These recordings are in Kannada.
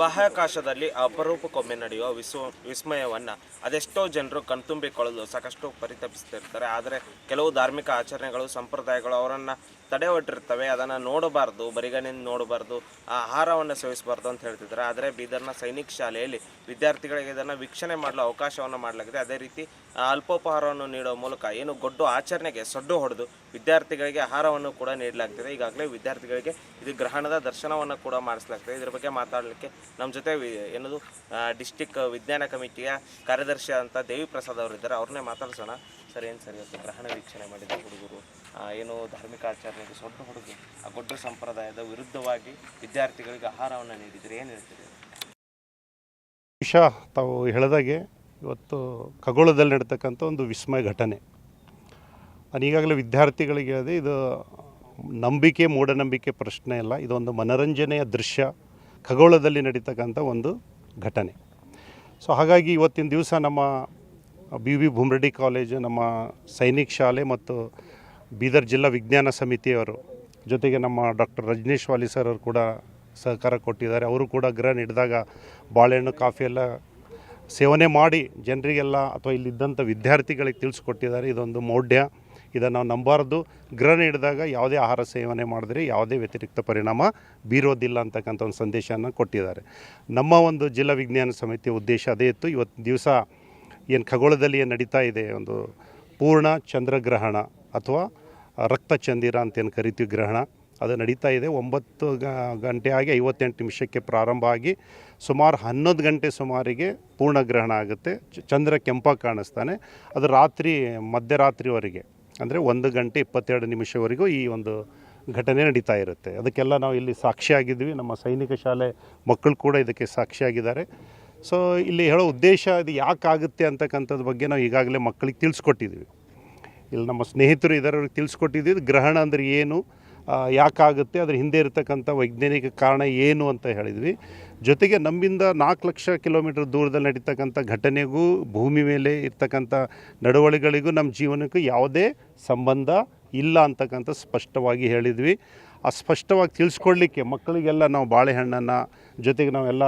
ಬಾಹ್ಯಾಕಾಶದಲ್ಲಿ ಅಪರೂಪಕ್ಕೊಮ್ಮೆ ನಡೆಯುವ ವಿಸ್ ವಿಸ್ಮಯವನ್ನು ಅದೆಷ್ಟೋ ಜನರು ಕಣ್ತುಂಬಿಕೊಳ್ಳಲು ಸಾಕಷ್ಟು ಪರಿತಪಿಸ್ತಿರ್ತಾರೆ. ಆದರೆ ಕೆಲವು ಧಾರ್ಮಿಕ ಆಚರಣೆಗಳು, ಸಂಪ್ರದಾಯಗಳು ಅವರನ್ನು ತಡೆ ಒಟ್ಟಿರ್ತವೆ ಅದನ್ನು ನೋಡಬಾರ್ದು, ಬರಿಗಣ್ಣಿಂದ ನೋಡಬಾರ್ದು ಆಹಾರವನ್ನು ಸೇವಿಸಬಾರ್ದು ಅಂತ ಹೇಳ್ತಿದ್ದಾರೆ. ಆದರೆ ಬೀದರ್ನ ಸೈನಿಕ ಶಾಲೆಯಲ್ಲಿ ವಿದ್ಯಾರ್ಥಿಗಳಿಗೆ ಇದನ್ನು ವೀಕ್ಷಣೆ ಮಾಡಲು ಅವಕಾಶವನ್ನು ಮಾಡಲಾಗಿದೆ. ಅದೇ ರೀತಿ ಅಲ್ಪೋಪಹಾರವನ್ನು ನೀಡುವ ಮೂಲಕ ಏನು ಗೊಡ್ಡು ಆಚರಣೆಗೆ ಸೊಡ್ಡು ಹೊಡೆದು ವಿದ್ಯಾರ್ಥಿಗಳಿಗೆ ಆಹಾರವನ್ನು ಕೂಡ ನೀಡಲಾಗ್ತಿದೆ. ಈಗಾಗಲೇ ವಿದ್ಯಾರ್ಥಿಗಳಿಗೆ ಇದು ಗ್ರಹಣದ ದರ್ಶನವನ್ನು ಕೂಡ ಮಾಡಿಸಲಾಗ್ತದೆ. ಇದರ ಬಗ್ಗೆ ಮಾತಾಡಲಿಕ್ಕೆ ನಮ್ಮ ಜೊತೆ ಏನದು ಡಿಸ್ಟಿಕ್ ವಿಜ್ಞಾನ ಕಮಿಟಿಯ ಕಾರ್ಯದರ್ಶಿ ಅಂತ ದೇವಿ ಪ್ರಸಾದ್ ಅವರಿದ್ದಾರೆ ಅವ್ರನ್ನೇ ಮಾತಾಡ್ಸೋಣ. ಸರ್, ಏನು ಸರಿ ಇವತ್ತು ಗ್ರಹಣ ವೀಕ್ಷಣೆ ಮಾಡಿದ ಹುಡುಗರು? ಏನು ಧಾರ್ಮಿಕ ಆಚರಣೆಗೆ ಸೊಡ್ಡು ಹೊಡೆದು ಆ ಗೊಡ್ಡು ಸಂಪ್ರದಾಯದ ವಿರುದ್ಧವಾಗಿ ವಿದ್ಯಾರ್ಥಿಗಳಿಗೆ ಆಹಾರವನ್ನು ನೀಡಿದರೆ ಏನು ಹೇಳ್ತೀರಿ? ವಿಷಯ ತಾವು ಹೇಳಿದಾಗೆ ಇವತ್ತು ಖಗೋಳದಲ್ಲಿ ನಡೀತಕ್ಕಂಥ ಒಂದು ವಿಸ್ಮಯ ಘಟನೆ. ನಾನು ಈಗಾಗಲೇ ವಿದ್ಯಾರ್ಥಿಗಳಿಗೆ ಹೇಳಿದೆ, ಇದು ನಂಬಿಕೆ, ಮೂಢನಂಬಿಕೆ ಪ್ರಶ್ನೆ ಅಲ್ಲ, ಇದೊಂದು ಮನರಂಜನೆಯ ದೃಶ್ಯ, ಖಗೋಳದಲ್ಲಿ ನಡೀತಕ್ಕಂಥ ಒಂದು ಘಟನೆ. ಸೊ ಹಾಗಾಗಿ ಇವತ್ತಿನ ದಿವಸ ನಮ್ಮ ಬಿ ವಿ ಭೂಮ್ರೆಡ್ಡಿ ಕಾಲೇಜು, ನಮ್ಮ ಸೈನಿಕ್ ಶಾಲೆ ಮತ್ತು ಬೀದರ್ ಜಿಲ್ಲಾ ವಿಜ್ಞಾನ ಸಮಿತಿಯವರು ಜೊತೆಗೆ ನಮ್ಮ ಡಾಕ್ಟರ್ ರಜನೀಶ್ ವಾಲಿ ಸರ್ ಅವರು ಕೂಡ ಸಹಕಾರ ಕೊಟ್ಟಿದ್ದಾರೆ. ಅವರು ಕೂಡ ಗ್ರಹ ಹಿಡಿದಾಗ ಬಾಳೆಹಣ್ಣು, ಕಾಫಿ ಎಲ್ಲ ಸೇವನೆ ಮಾಡಿ ಜನರಿಗೆಲ್ಲ ಅಥವಾ ಇಲ್ಲಿದ್ದಂಥ ವಿದ್ಯಾರ್ಥಿಗಳಿಗೆ ತಿಳಿಸ್ಕೊಟ್ಟಿದ್ದಾರೆ. ಇದೊಂದು ಮೌಢ್ಯ. ಇದನ್ನು ನಾವು ನಂಬಾರ್ದು ಗ್ರಹಣ ಹಿಡಿದಾಗ ಯಾವುದೇ ಆಹಾರ ಸೇವನೆ ಮಾಡಿದ್ರೆ ಯಾವುದೇ ವ್ಯತಿರಿಕ್ತ ಪರಿಣಾಮ ಬೀರೋದಿಲ್ಲ ಅಂತಕ್ಕಂಥ ಒಂದು ಸಂದೇಶವನ್ನು ಕೊಟ್ಟಿದ್ದಾರೆ. ನಮ್ಮ ಒಂದು ಜಿಲ್ಲಾ ವಿಜ್ಞಾನ ಸಮಿತಿಯ ಉದ್ದೇಶ ಅದೇ ಇತ್ತು. ಇವತ್ತು ದಿವಸ ಏನು ಖಗೋಳದಲ್ಲಿ ಏನು ನಡೀತಾ ಇದೆ, ಒಂದು ಪೂರ್ಣ ಚಂದ್ರಗ್ರಹಣ ಅಥವಾ ರಕ್ತ ಚಂದಿರ ಅಂತೇನು ಕರಿತೀವಿ, ಗ್ರಹಣ. ಅದು ನಡೀತಾ ಇದೆ. ಒಂಬತ್ತು ಗಂಟೆ ಆಗಿ ಐವತ್ತೆಂಟು ನಿಮಿಷಕ್ಕೆ ಪ್ರಾರಂಭ ಆಗಿ ಸುಮಾರು ಹನ್ನೊಂದು ಗಂಟೆ ಸುಮಾರಿಗೆ ಪೂರ್ಣ ಗ್ರಹಣ ಆಗುತ್ತೆ ಚಂದ್ರ ಕೆಂಪಾಗಿ ಕಾಣಿಸ್ತಾನೆ. ಅದು ರಾತ್ರಿ, ಮಧ್ಯರಾತ್ರಿವರೆಗೆ, ಅಂದರೆ ಒಂದು ಗಂಟೆ ಇಪ್ಪತ್ತೆರಡು ನಿಮಿಷವರೆಗೂ ಈ ಒಂದು ಘಟನೆ ನಡೀತಾ ಇರುತ್ತೆ. ಅದಕ್ಕೆಲ್ಲ ನಾವು ಇಲ್ಲಿ ಸಾಕ್ಷಿಯಾಗಿದ್ವಿ ನಮ್ಮ ಸೈನಿಕ ಶಾಲೆ ಮಕ್ಕಳು ಕೂಡ ಇದಕ್ಕೆ ಸಾಕ್ಷಿಯಾಗಿದ್ದಾರೆ. ಸೊ, ಇಲ್ಲಿ ಹೇಳೋ ಉದ್ದೇಶ ಇದು ಯಾಕಾಗುತ್ತೆ ಅಂತಕ್ಕಂಥದ್ದು ಬಗ್ಗೆ ನಾವು ಈಗಾಗಲೇ ಮಕ್ಕಳಿಗೆ ತಿಳಿಸ್ಕೊಟ್ಟಿದ್ವಿ ಇಲ್ಲಿ ನಮ್ಮ ಸ್ನೇಹಿತರು ಇದರವ್ರಿಗೆ ತಿಳಿಸ್ಕೊಟ್ಟಿದ್ದೀವಿ. ಗ್ರಹಣ ಅಂದರೆ ಏನು? ಯಾಕಾಗುತ್ತೆ, ಅದ್ರ ಹಿಂದೆ ಇರತಕ್ಕಂಥ ವೈಜ್ಞಾನಿಕ ಕಾರಣ ಏನು ಅಂತ ಹೇಳಿದ್ವಿ. ಜೊತೆಗೆ ನಮ್ಮಿಂದ ನಾಲ್ಕು ಲಕ್ಷ ಕಿಲೋಮೀಟರ್ ದೂರದಲ್ಲಿ ನಡೀತಕ್ಕಂಥ ಘಟನೆಗೂ, ಭೂಮಿ ಮೇಲೆ ಇರ್ತಕ್ಕಂಥ ನಡವಳಿಗಳಿಗೂ ನಮ್ಮ ಜೀವನಕ್ಕೂ ಯಾವುದೇ ಸಂಬಂಧ ಇಲ್ಲ ಅಂತಕ್ಕಂಥ ಸ್ಪಷ್ಟವಾಗಿ ಹೇಳಿದ್ವಿ. ಆ ಸ್ಪಷ್ಟವಾಗಿ ತಿಳಿಸ್ಕೊಡ್ಲಿಕ್ಕೆ ಮಕ್ಕಳಿಗೆಲ್ಲ ನಾವು ಬಾಳೆಹಣ್ಣನ್ನು, ಜೊತೆಗೆ ನಾವೆಲ್ಲ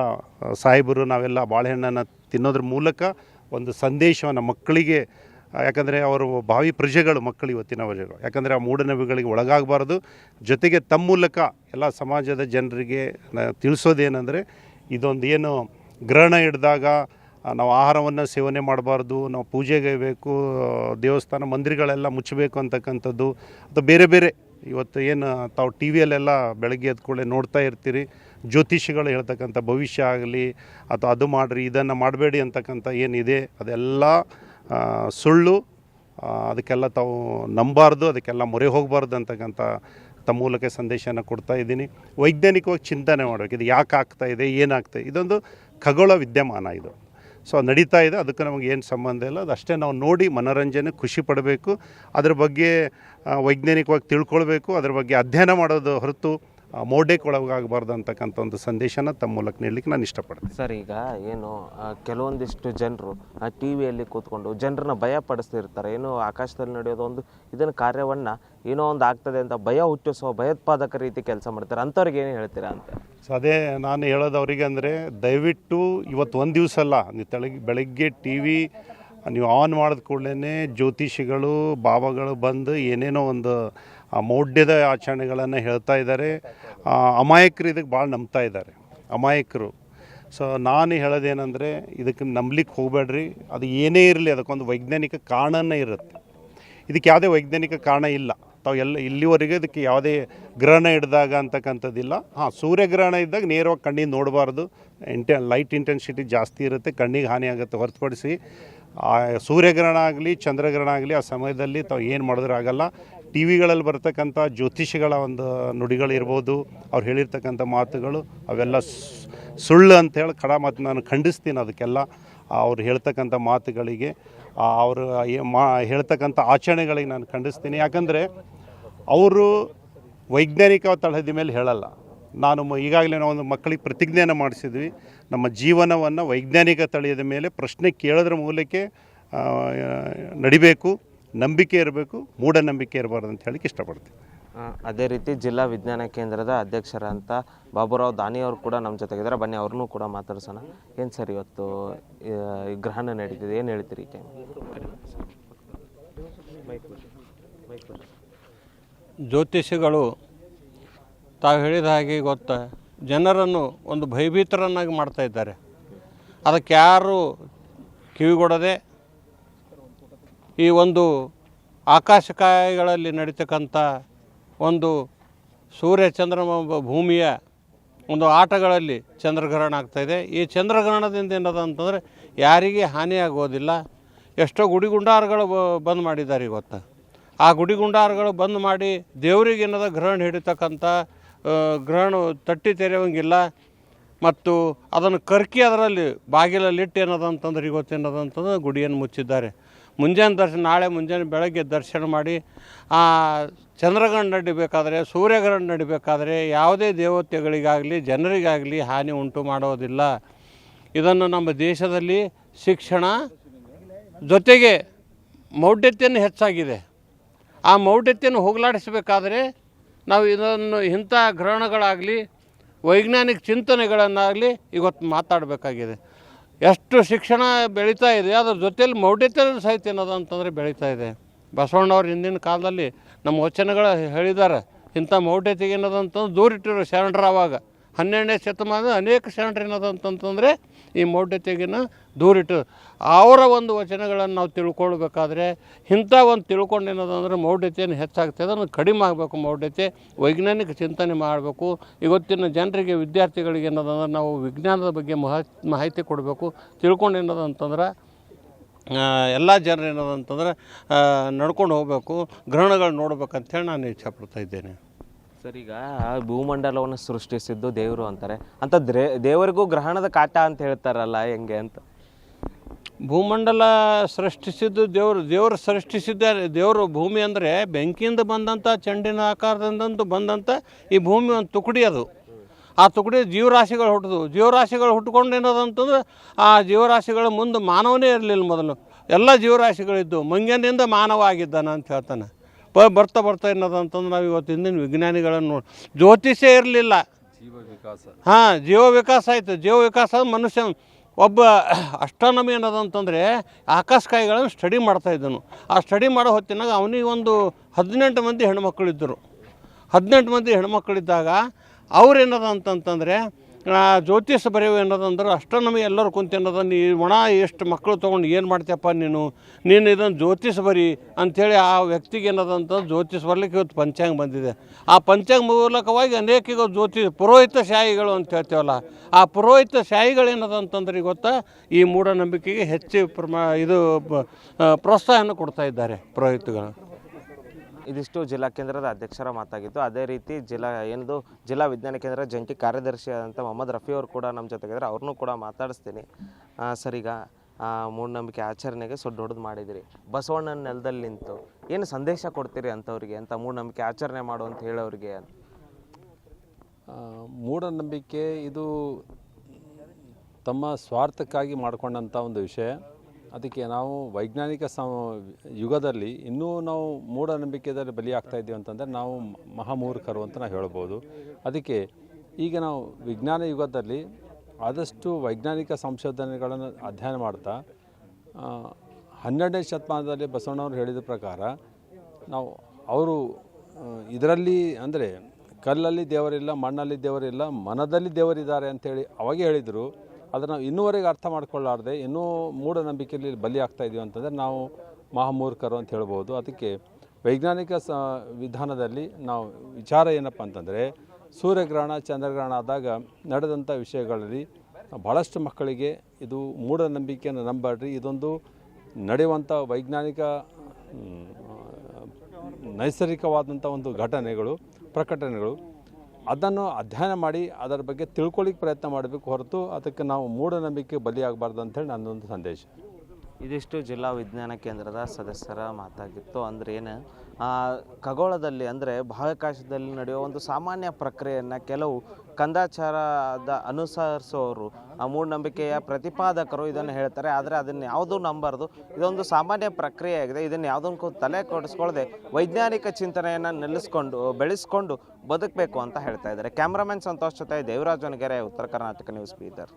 ಸಾಹೇಬರು ನಾವೆಲ್ಲ ಬಾಳೆಹಣ್ಣನ್ನು ತಿನ್ನೋದ್ರ ಮೂಲಕ ಒಂದು ಸಂದೇಶವನ್ನು ಮಕ್ಕಳಿಗೆ ಯಾಕಂದರೆ ಅವರು ಭಾವಿ ಪ್ರಜೆಗಳು, ಮಕ್ಕಳು ಇವತ್ತಿನ ಪ್ರಜೆಗಳು. ಯಾಕಂದರೆ ಆ ಮೂಢನಂಬಿಕೆಗಳಿಗೆ ಒಳಗಾಗಬಾರ್ದು. ಜೊತೆಗೆ ತಮ್ಮ ಮೂಲಕ ಎಲ್ಲ ಸಮಾಜದ ಜನರಿಗೆ ತಿಳಿಸೋದೇನೆಂದರೆ ಇದೊಂದು ಏನು ಗ್ರಹಣ ಹಿಡಿದಾಗ ನಾವು ಆಹಾರವನ್ನು ಸೇವನೆ ಮಾಡಬಾರ್ದು, ನಾವು ಪೂಜೆಗೆ ಬೇಕು, ದೇವಸ್ಥಾನ ಮಂದಿರಗಳೆಲ್ಲ ಮುಚ್ಚಬೇಕು ಅಂತಕ್ಕಂಥದ್ದು, ಅಥವಾ ಬೇರೆ ಬೇರೆ. ಇವತ್ತು ಏನು ತಾವು ಟಿ ವಿಯಲ್ಲೆಲ್ಲ ಬೆಳಗ್ಗೆ ಎದ್ದ ಕೂಡಲೇ ನೋಡ್ತಾ ಇರ್ತೀರಿ. ಜ್ಯೋತಿಷಿಗಳು ಹೇಳ್ತಕ್ಕಂಥ ಭವಿಷ್ಯ ಆಗಲಿ, ಅಥವಾ ಅದು ಮಾಡಿರಿ, ಇದನ್ನು ಮಾಡಬೇಡಿ ಅಂತಕ್ಕಂಥ ಏನಿದೆ, ಅದೆಲ್ಲ ಸುಳ್ಳು ಅದಕ್ಕೆಲ್ಲ ತಾವು ನಂಬಾರ್ದು, ಅದಕ್ಕೆಲ್ಲ ಮೊರೆ ಹೋಗಬಾರ್ದು ಅಂತಕ್ಕಂಥ ತಮ್ಮ ಮೂಲಕ ಸಂದೇಶನ ಕೊಡ್ತಾ ಇದ್ದೀನಿ. ವೈಜ್ಞಾನಿಕವಾಗಿ ಚಿಂತನೆ ಮಾಡಬೇಕು, ಇದು ಯಾಕೆ ಆಗ್ತಾ ಇದೆ, ಏನಾಗ್ತಾ ಇದೆ, ಇದೊಂದು ಖಗೋಳ ವಿದ್ಯಮಾನ ಇದು. ಸೊ ನಡೀತಾ ಇದೆ, ಅದಕ್ಕೆ ನಮಗೆ ಏನು ಸಂಬಂಧ ಇಲ್ಲ ಅದಷ್ಟೇ ನಾವು ನೋಡಿ ಮನೋರಂಜನೆ, ಖುಷಿ ಪಡಬೇಕು. ಅದ್ರ ಬಗ್ಗೆ ವೈಜ್ಞಾನಿಕವಾಗಿ ತಿಳ್ಕೊಳ್ಬೇಕು, ಅದ್ರ ಬಗ್ಗೆ ಅಧ್ಯಯನ ಮಾಡೋದು ಹೊರತು ಮೌಢ್ಯಕ್ಕೆ ಒಳಗಾಗಬಾರ್ದು ಅಂತಕ್ಕಂಥ ಒಂದು ಸಂದೇಶನ ತಮ್ಮ ಮೂಲಕ ನೀಡಲಿಕ್ಕೆ ನಾನು ಇಷ್ಟಪಡ್ತೀನಿ. ಸರ್ ಈಗ ಏನು ಆ, ಕೆಲವೊಂದಿಷ್ಟು ಜನರು ಟಿ ವಿಯಲ್ಲಿ ಕೂತ್ಕೊಂಡು ಜನರನ್ನ ಭಯ ಪಡಿಸ್ತಿರ್ತಾರೆ. ಏನು ಆಕಾಶದಲ್ಲಿ ನಡೆಯೋದು ಒಂದು ಇದನ್ನ ಕಾರ್ಯವನ್ನ ಏನೋ ಒಂದು ಆಗ್ತದೆ ಅಂತ ಭಯ ಹುಟ್ಟಿಸುವ ಭಯೋತ್ಪಾದಕ ರೀತಿ ಕೆಲಸ ಮಾಡ್ತಾರೆ. ಅಂಥವ್ರಿಗೆ ಏನು ಹೇಳ್ತೀರಾ ಅಂತ? ಸೊ ಅದೇ ನಾನು ಹೇಳೋದು ಅವರಿಗೆ ಅಂದರೆ ದಯವಿಟ್ಟು ಇವತ್ತು ಒಂದು ದಿವಸ ಅಲ್ಲ ನೀವು ತೆಳಗ್ಗೆ ಬೆಳಗ್ಗೆ ಟಿ ವಿ ನೀವು ಆನ್ ಮಾಡಿದ ಕೂಡಲೇ ಜ್ಯೋತಿಷಿಗಳು ಬಾಬಾಗಳು ಬಂದು ಏನೇನೋ ಒಂದು ಮೌಢ್ಯದ ಆಚರಣೆಗಳನ್ನು ಹೇಳ್ತಾ ಇದ್ದಾರೆ. ಅಮಾಯಕರು ಇದಕ್ಕೆ ಭಾಳ ನಂಬ್ತಾ ಇದ್ದಾರೆ. ಅಮಾಯಕರು. ಸೊ ನಾನು ಹೇಳೋದೇನೆಂದರೆ, ಇದಕ್ಕೆ ನಂಬಲಿಕ್ಕೆ ಹೋಗಬೇಡ್ರಿ. ಅದು ಏನೇ ಇರಲಿ, ಅದಕ್ಕೊಂದು ವೈಜ್ಞಾನಿಕ ಕಾರಣನೇ ಇರುತ್ತೆ. ಇದಕ್ಕೆ ಯಾವುದೇ ವೈಜ್ಞಾನಿಕ ಕಾರಣ ಇಲ್ಲ. ತಾವು ಎಲ್ಲ, ಇಲ್ಲಿವರೆಗೆ ಇದಕ್ಕೆ ಯಾವುದೇ ಗ್ರಹಣ ಹಿಡಿದಾಗ ಅಂತಕ್ಕಂಥದ್ದಿಲ್ಲ. ಹಾಂ, ಸೂರ್ಯಗ್ರಹಣ ಇದ್ದಾಗ ನೇರವಾಗಿ ಕಣ್ಣಿಗೆ ನೋಡಬಾರ್ದು. ಇಂಟೆ ಲೈಟ್ ಇಂಟೆನ್ಸಿಟಿ ಜಾಸ್ತಿ ಇರುತ್ತೆ. ಕಣ್ಣಿಗೆ ಹಾನಿ ಆಗುತ್ತೆ ಹೊರತುಪಡಿಸಿ ಆ ಸೂರ್ಯಗ್ರಹಣ ಆಗಲಿ, ಚಂದ್ರಗ್ರಹಣ ಆಗಲಿ, ಆ ಸಮಯದಲ್ಲಿ ತಾವು ಏನು ಮಾಡಿದ್ರೂ ಆಗಲ್ಲ. ಟಿ ವಿಗಳಲ್ಲಿ ಬರ್ತಕ್ಕಂಥ ಜ್ಯೋತಿಷಿಗಳ ಒಂದು ನುಡಿಗಳಿರ್ಬೋದು, ಅವ್ರು ಹೇಳಿರ್ತಕ್ಕಂಥ ಮಾತುಗಳು, ಅವೆಲ್ಲ ಸುಳ್ಳು ಅಂತ ಹೇಳಿ ಖಡ ಮಾತು ನಾನು ಖಂಡಿಸ್ತೀನಿ ಅದಕ್ಕೆಲ್ಲ. ಅವ್ರು ಹೇಳ್ತಕ್ಕಂಥ ಮಾತುಗಳಿಗೆ ಅವರು ಮಾ, ಹೇಳ್ತಕ್ಕಂಥ ಆಚರಣೆಗಳಿಗೆ ನಾನು ಖಂಡಿಸ್ತೀನಿ. ಯಾಕಂದರೆ, ಅವರು ವೈಜ್ಞಾನಿಕ ತಳಹದಿ ಮೇಲೆ ಹೇಳಲ್ಲ. ನಾನು ಮ- ಈಗಾಗಲೇ ನಾವು ಒಂದು ಮಕ್ಕಳಿಗೆ ಪ್ರತಿಜ್ಞೆಯನ್ನು ಮಾಡಿಸಿದ್ವಿ. ನಮ್ಮ ಜೀವನವನ್ನು ವೈಜ್ಞಾನಿಕ ತಳಿಯದ ಮೇಲೆ ಪ್ರಶ್ನೆ ಕೇಳೋದ್ರ ಮೂಲಕ ಆ, ನಡಿಬೇಕು ನಂಬಿಕೆ ಇರಬೇಕು ಮೂಢನಂಬಿಕೆ ಇರಬಾರ್ದು ಅಂತ ಹೇಳಿಕ್ಕೆ ಇಷ್ಟಪಡ್ತೀನಿ. ಅದೇ ರೀತಿ ಜಿಲ್ಲಾ ವಿಜ್ಞಾನ ಕೇಂದ್ರದ ಅಧ್ಯಕ್ಷರಂತ ಬಾಬುರಾವ್ ದಾನಿ ಅವರು ಕೂಡ ನಮ್ಮ ಜೊತೆಗಿದ್ದಾರೆ. ಬನ್ನಿ ಅವ್ರನ್ನೂ ಕೂಡ ಮಾತಾಡ್ಸೋಣ. ಏನು ಸರ್ ಇವತ್ತು ಗ್ರಹಣ ನಡೀತಿದೆ? ಏನು ಹೇಳ್ತೀರಿ ಜ್ಯೋತಿಷ್ಯಗಳು ಜ್ಯೋತಿಷಿಗಳು ತಾವು ಹೇಳಿದ ಹಾಗೆ ಗೊತ್ತ? ಜನರನ್ನು ಒಂದು ಭಯಭೀತರನ್ನಾಗಿ ಮಾಡ್ತಾ ಇದ್ದಾರೆ. ಅದಕ್ಕೆ ಯಾರು ಕಿವಿಗೊಡದೆ ಈ ಒಂದು ಆಕಾಶಕಾಯಗಳಲ್ಲಿ ನಡೀತಕ್ಕಂಥ ಒಂದು ಸೂರ್ಯ ಚಂದ್ರಮ ಭೂಮಿಯ ಒಂದು ಆಟಗಳಲ್ಲಿ ಚಂದ್ರಗ್ರಹಣ ಆಗ್ತಾಯಿದೆ ಈ ಚಂದ್ರಗ್ರಹಣದಿಂದ ಏನದ ಅಂತಂದರೆ ಯಾರಿಗೆ ಹಾನಿಯಾಗೋದಿಲ್ಲ ಎಷ್ಟೋ ಗುಡಿಗುಂಡಾರಗಳು ಬಂದ್ ಮಾಡಿದ್ದಾರೆ ಇವತ್ತು ಆ ಗುಡಿಗುಂಡಾರಗಳು ಬಂದ್ ಮಾಡಿ ದೇವರಿಗೆ ಏನದ ಗ್ರಹಣ ಹಿಡಿತಕ್ಕಂಥ ಗ್ರಹಣ ತಟ್ಟಿ ತೆರೆಯೋಂಗಿಲ್ಲ ಮತ್ತು ಅದನ್ನು ಕರ್ಕಿ ಅದರಲ್ಲಿ ಬಾಗಿಲಲ್ಲಿಟ್ಟು ಏನದ ಅಂತಂದ್ರೆ ಇವತ್ತೇನದ ಅಂತಂದ್ರೆ ಗುಡಿಯನ್ನು ಮುಚ್ಚಿದ್ದಾರೆ. ಮುಂಜಾನೆ ದರ್ಶನ, ನಾಳೆ ಮುಂಜಾನೆ ಬೆಳಗ್ಗೆ ದರ್ಶನ ಮಾಡಿ, ಆ, ಚಂದ್ರಗ್ರಹಣ ನಡಿಬೇಕಾದ್ರೆ, ಸೂರ್ಯಗ್ರಹಣ ನಡಿಬೇಕಾದ್ರೆ ಯಾವುದೇ ದೇವತೆಗಳಿಗಾಗಲಿ, ಜನರಿಗಾಗಲಿ ಹಾನಿ ಉಂಟು ಮಾಡೋದಿಲ್ಲ. ಇದನ್ನು ನಮ್ಮ ದೇಶದಲ್ಲಿ ಶಿಕ್ಷಣ ಜೊತೆಗೆ ಮೌಢ್ಯತೆಯನ್ನು ಹೆಚ್ಚಾಗಿದೆ. ಆ ಮೌಢ್ಯತೆಯನ್ನು ಹೋಗಲಾಡಿಸಬೇಕಾದ್ರೆ ನಾವು ಇದನ್ನು ಇಂಥ ಗ್ರಹಣಗಳಾಗಲಿ, ವೈಜ್ಞಾನಿಕ ಚಿಂತನೆಗಳನ್ನಾಗಲಿ ಇವತ್ತು ಮಾತಾಡಬೇಕಾಗಿದೆ. ಎಷ್ಟು ಶಿಕ್ಷಣ ಬೆಳೀತಾ ಇದೆ ಅದ್ರ ಜೊತೆಯಲ್ಲಿ ಮೌಢ್ಯತೆ ಸಹಿತ ಏನದು ಅಂತಂದರೆ ಬೆಳೀತಾ ಇದೆ. ಬಸವಣ್ಣವ್ರು ಹಿಂದಿನ ಕಾಲದಲ್ಲಿ ನಮ್ಮ ವಚನಗಳು ಹೇಳಿದ್ದಾರೆ. ಇಂಥ ಮೌಢ್ಯತೆಗೆ ಏನದ ಅಂತಂದ್ರೆ ದೂರಿಟ್ಟಿರೋ ಶರಣರ ಅವಾಗ. ಹನ್ನೆರಡನೇ ಶತಮಾನದ ಅನೇಕ ಶರಣರು ಏನದ ಅಂತಂತಂದರೆ ಈ ಮೌಢ್ಯತೆಗಿನ ದೂರಿಟ್ಟು ಅವರ ಒಂದು ವಚನಗಳನ್ನು ನಾವು ತಿಳ್ಕೊಳ್ಬೇಕಾದ್ರೆ ಇಂಥ ಒಂದು ತಿಳ್ಕೊಂಡು ಏನದ ಅಂದರೆ ಮೌಢ್ಯತೆಯನ್ನು ಹೆಚ್ಚಾಗ್ತದೆ ಅದನ್ನು ಕಡಿಮೆ ಆಗಬೇಕು ಮೌಢ್ಯತೆ. ವೈಜ್ಞಾನಿಕ ಚಿಂತನೆ ಮಾಡಬೇಕು. ಇವತ್ತಿನ ಜನರಿಗೆ, ವಿದ್ಯಾರ್ಥಿಗಳಿಗೆ ಏನದಂದ್ರೆ ನಾವು ವಿಜ್ಞಾನದ ಬಗ್ಗೆ ಮಹ, ಮಾಹಿತಿ ಕೊಡಬೇಕು. ತಿಳ್ಕೊಂಡು ಏನದಂತಂದ್ರೆ ಎಲ್ಲ ಜನರು ಏನದಂತಂದ್ರೆ ನಡ್ಕೊಂಡು ಹೋಗಬೇಕು. ಗ್ರಹಣಗಳು ನೋಡ್ಬೇಕಂತೇಳಿ ನಾನು ಇಚ್ಛಪಡ್ತಾ ಇದ್ದೇನೆ. ಸರ್, ಈಗ ಭೂಮಂಡಲವನ್ನು ಸೃಷ್ಟಿಸಿದ್ದು ದೇವರು ಅಂತಾರೆ. ಅಂತ ದ್ರೇ, ದೇವರಿಗೂ ಗ್ರಹಣದ ಕಾಟ ಅಂತ ಹೇಳ್ತಾರಲ್ಲ, ಹೆಂಗೆ ಅಂತ? ಭೂಮಂಡಲ ಸೃಷ್ಟಿಸಿದ್ದು ದೇವರು ದೇವರು ಸೃಷ್ಟಿಸಿದ್ದಾರೆ. ದೇವರು ಭೂಮಿ ಅಂದರೆ ಬೆಂಕಿಯಿಂದ ಬಂದಂಥ, ಚೆಂಡಿನ ಆಕಾರದಿಂದಂತೂ ಬಂದಂಥ ಈ ಭೂಮಿ ಒಂದು ತುಕಡಿ ಅದು. ಆ ತುಕಡಿ ಜೀವರಾಶಿಗಳು ಹುಟ್ಟಿದ್ವು. ಜೀವರಾಶಿಗಳು ಹುಟ್ಕೊಂಡು ಏನದಂತಂದ್ರೆ, ಆ ಜೀವರಾಶಿಗಳ ಮುಂದೆ ಮಾನವನೇ ಇರಲಿಲ್ಲ ಮೊದಲು. ಎಲ್ಲ ಜೀವರಾಶಿಗಳಿದ್ದು ಮಂಗ್ಯನಿಂದ ಮಾನವ ಆಗಿದ್ದಾನೆ ಅಂತ ಹೇಳ್ತಾನೆ. ಬ ಬರ್ತಾ ಬರ್ತಾ ಏನದಂತಂದ್ರೆ ನಾವು ಇವತ್ತು ಹಿಂದಿನ ವಿಜ್ಞಾನಿಗಳನ್ನು ನೋಡಿ ಜ್ಯೋತಿಷ್ಯ ಇರಲಿಲ್ಲ. ಹಾಂ ಜೀವ ವಿಕಾಸ ಆಯಿತು. ಜೀವ ವಿಕಾಸ ಮನುಷ್ಯ ಒಬ್ಬ ಅಷ್ಟಾನಮಿ ಅನ್ನೋದು ಅಂತಂದರೆ ಆಕಾಶಕಾಯಿಗಳನ್ನು ಸ್ಟಡಿ ಮಾಡ್ತಾ ಇದ್ದನು. ಆ ಸ್ಟಡಿ ಮಾಡೋ ಹೊತ್ತಿನಾಗ ಅವನಿಗೆ ಒಂದು ಹದಿನೆಂಟು ಮಂದಿ ಹೆಣ್ಮಕ್ಳಿದ್ದರು ಹದಿನೆಂಟು ಮಂದಿ ಹೆಣ್ಮಕ್ಳಿದ್ದಾಗ ಅವ್ರೇನದ ಏನದ ಅಂತಂತಂದರೆ ಜ್ಯೋತಿಷ ಬರೆಯುವ ಏನದಂದ್ರೆ ನಮಗೆ ಎಲ್ಲರೂ ಕುಂತು ನೀ ಒಣ ಎಷ್ಟು ಮಕ್ಕಳು ತೊಗೊಂಡು ಏನು ಮಾಡ್ತೀಯಪ್ಪ ನೀನು? ನೀನು ಇದನ್ನು ಜ್ಯೋತಿಷ ಬರಿ ಅಂಥೇಳಿ ಆ ವ್ಯಕ್ತಿಗೆ ಏನದಂತ ಜ್ಯೋತಿಷ ಬರ್ಲಿಕ್ಕೆ ಇವತ್ತು ಪಂಚಾಂಗ ಬಂದಿದೆ. ಆ ಪಂಚಾಂಗ ಮೂಲಕವಾಗಿ ಅನೇಕ ಈಗ ಜ್ಯೋತಿಷ ಪುರೋಹಿತ ಶಾಹಿಗಳು ಅಂತ ಹೇಳ್ತೇವಲ್ಲ, ಆ ಪುರೋಹಿತ ಶಾಹಿಗಳು ಏನದ ಅಂತಂದ್ರೆ ಗೊತ್ತಾ, ಈ ಮೂಢನಂಬಿಕೆಗೆ ಹೆಚ್ಚು ಪ್ರಮಾ, ಇದು ಪ್ರೋತ್ಸಾಹನ ಕೊಡ್ತಾ ಇದ್ದಾರೆ ಪುರೋಹಿತಗಳು. ಇದಿಷ್ಟು ಜಿಲ್ಲಾ ಕೇಂದ್ರದ ಅಧ್ಯಕ್ಷರ ಮಾತಾಗಿತ್ತು. ಅದೇ ರೀತಿ ಜಿಲ್ಲಾ ಏನದು, ಜಿಲ್ಲಾ ವಿಜ್ಞಾನ ಕೇಂದ್ರ ಜಂಟಿ ಕಾರ್ಯದರ್ಶಿ ಆದಂಥ ಮೊಹಮ್ಮದ್ ರಫಿ ಅವರು ಕೂಡ ನಮ್ಮ ಜೊತೆಗಿದ್ದಾರೆ. ಅವ್ರನ್ನೂ ಕೂಡ ಮಾತಾಡಿಸ್ತೀನಿ. ಸರಿಗ ಮೂಢನಂಬಿಕೆ ಆಚರಣೆಗೆ ಸೊ ದೊಡ್ಡದು ಮಾಡಿದಿರಿ. ಬಸವಣ್ಣನ ನೆಲದಲ್ಲಿ ನಿಂತು ಏನು ಸಂದೇಶ ಕೊಡ್ತೀರಿ ಅಂಥವ್ರಿಗೆ ಅಂತ ಮೂಢನಂಬಿಕೆ ಆಚರಣೆ ಮಾಡು ಅಂತ ಹೇಳೋರಿಗೆ? ಮೂಢನಂಬಿಕೆ ಇದು ತಮ್ಮ ಸ್ವಾರ್ಥಕ್ಕಾಗಿ ಮಾಡಿಕೊಂಡಂಥ ಒಂದು ವಿಷಯ. ಅದಕ್ಕೆ ನಾವು ವೈಜ್ಞಾನಿಕ ಸಮ ಯುಗದಲ್ಲಿ ಇನ್ನೂ ನಾವು ಮೂಢನಂಬಿಕೆದಲ್ಲಿ ಬಲಿಯಾಗ್ತಾ ಇದ್ದೀವಿ ಅಂತಂದರೆ ನಾವು ಮಹಾಮೂರ್ಖರು ಅಂತ ನಾವು ಹೇಳ್ಬೋದು. ಅದಕ್ಕೆ ಈಗ ನಾವು ವಿಜ್ಞಾನ ಯುಗದಲ್ಲಿ ಆದಷ್ಟು ವೈಜ್ಞಾನಿಕ ಸಂಶೋಧನೆಗಳನ್ನು ಅಧ್ಯಯನ ಮಾಡ್ತಾ ಹನ್ನೆರಡನೇ ಶತಮಾನದಲ್ಲಿ ಬಸವಣ್ಣವರು ಹೇಳಿದ ಪ್ರಕಾರ ನಾವು ಅವರು ಇದರಲ್ಲಿ ಅಂದರೆ ಕಲ್ಲಲ್ಲಿ ದೇವರಿಲ್ಲ, ಮಣ್ಣಲ್ಲಿ ದೇವರಿಲ್ಲ, ಮನದಲ್ಲಿ ದೇವರಿದ್ದಾರೆ ಅಂತೇಳಿ ಅವಾಗೇ ಹೇಳಿದರು. ಅದನ್ನು ನಾವು ಇನ್ನೂವರೆಗೆ ಅರ್ಥ ಮಾಡ್ಕೊಳ್ಳಾರ್ದೆ ಇನ್ನೂ ಮೂಢನಂಬಿಕೆಯಲ್ಲಿ ಬಲಿ ಆಗ್ತಾ ಇದೀವಿ ಅಂತಂದರೆ ನಾವು ಮಹಾಮೂರ್ಖರು ಅಂತ ಹೇಳ್ಬೋದು. ಅದಕ್ಕೆ ವೈಜ್ಞಾನಿಕ ಸ, ವಿಧಾನದಲ್ಲಿ ನಾವು ವಿಚಾರ ಏನಪ್ಪ ಅಂತಂದರೆ ಸೂರ್ಯಗ್ರಹಣ, ಚಂದ್ರಗ್ರಹಣ ಆದಾಗ ನಡೆದಂಥ ವಿಷಯಗಳಲ್ಲಿ ಭಾಳಷ್ಟು ಮಕ್ಕಳಿಗೆ ಇದು ಮೂಢನಂಬಿಕೆಯನ್ನು ನಂಬಾಡ್ರಿ ಇದೊಂದು ನಡೆಯುವಂಥ ವೈಜ್ಞಾನಿಕ ನೈಸರ್ಗಿಕವಾದಂಥ ಒಂದು ಘಟನೆಗಳು ಪ್ರಕಟಣೆಗಳು ಅದನ್ನು ಅಧ್ಯಯನ ಮಾಡಿ ಅದರ ಬಗ್ಗೆ ತಿಳ್ಕೊಳ್ಳಿಕ್ಕೆ ಪ್ರಯತ್ನ ಮಾಡಬೇಕು ಹೊರತು ಅದಕ್ಕೆ ನಾವು ಮೂಢನಂಬಿಕೆ ಬಲಿಯಾಗಬಾರ್ದು ಅಂತೇಳಿ ನನ್ನೊಂದು ಸಂದೇಶ. ಇದಿಷ್ಟು ಜಿಲ್ಲಾ ವಿಜ್ಞಾನ ಕೇಂದ್ರದ ಸದಸ್ಯರ ಮಾತಾಗಿತ್ತು. ಅಂದ್ರೆ ಏನು ಖಗೋಳದಲ್ಲಿ ಅಂದರೆ ಬಾಹ್ಯಾಕಾಶದಲ್ಲಿ ನಡೆಯುವ ಒಂದು ಸಾಮಾನ್ಯ ಪ್ರಕ್ರಿಯೆಯನ್ನು ಕೆಲವು ಕಂದಾಚಾರದ ಅನುಸರಿಸುವವರು ಆ ಮೂಢನಂಬಿಕೆಯ ಪ್ರತಿಪಾದಕರು ಇದನ್ನು ಹೇಳ್ತಾರೆ. ಆದರೆ ಅದನ್ನು ಯಾವುದೂ ನಂಬಾರ್ದು. ಇದೊಂದು ಸಾಮಾನ್ಯ ಪ್ರಕ್ರಿಯೆ ಆಗಿದೆ ಇದನ್ನು ಯಾವುದಕ್ಕೂ ತಲೆ ಕೊಡಿಸ್ಕೊಳ್ಳದೆ ವೈಜ್ಞಾನಿಕ ಚಿಂತನೆಯನ್ನು ನೆಲೆಸ್ಕೊಂಡು ಬೆಳೆಸ್ಕೊಂಡು ಬದುಕಬೇಕು ಅಂತ ಹೇಳ್ತಾ ಇದ್ದಾರೆ. ಕ್ಯಾಮ್ರಾಮನ್ ಸಂತೋಷ್ ಜೊತೆ ದೇವರಾಜ್ ವನಗೆರೆ, ಉತ್ತರ ಕರ್ನಾಟಕ ನ್ಯೂಸ್ ಬೀದರ್.